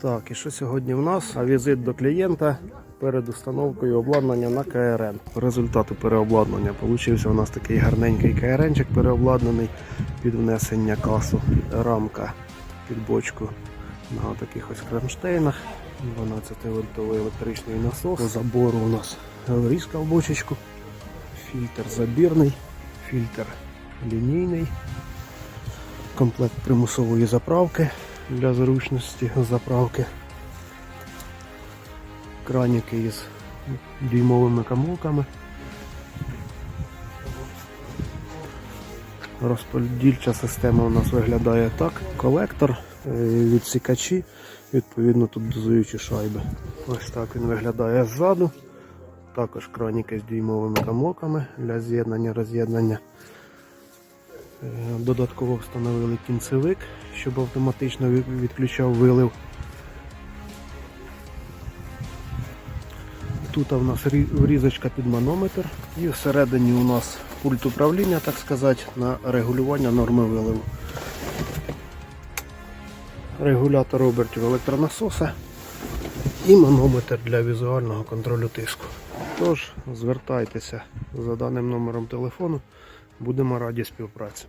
Так, і що сьогодні в нас? А візит до клієнта перед установкою обладнання на КРН. Результату переобладнання получився у нас такий гарненький КРНчик переобладнаний під внесення касу, рамка під бочку на таких ось кронштейнах. 12 вольтовий електричний насос. По забору у нас різка в бочечку, фільтр забірний, фільтр лінійний, комплект примусової заправки для зручності заправки. Краніки із дюймовими камулками. Розподільча система у нас виглядає так. Колектор, е, відсікачі, відповідно тут дозуючі шайби. Ось так він виглядає ззаду. Також краніки з дюймовими камлоками для з'єднання роз'єднання. Е, Додатково встановили кінцевик, щоб автоматично відключав вилив. Тут у нас врізочка під манометр і всередині у нас пульт управління, так сказати, на регулювання норми виливу. Регулятор обертів електронасоса і манометр для візуального контролю тиску. Тож, звертайтеся за даним номером телефону, будемо раді співпраці.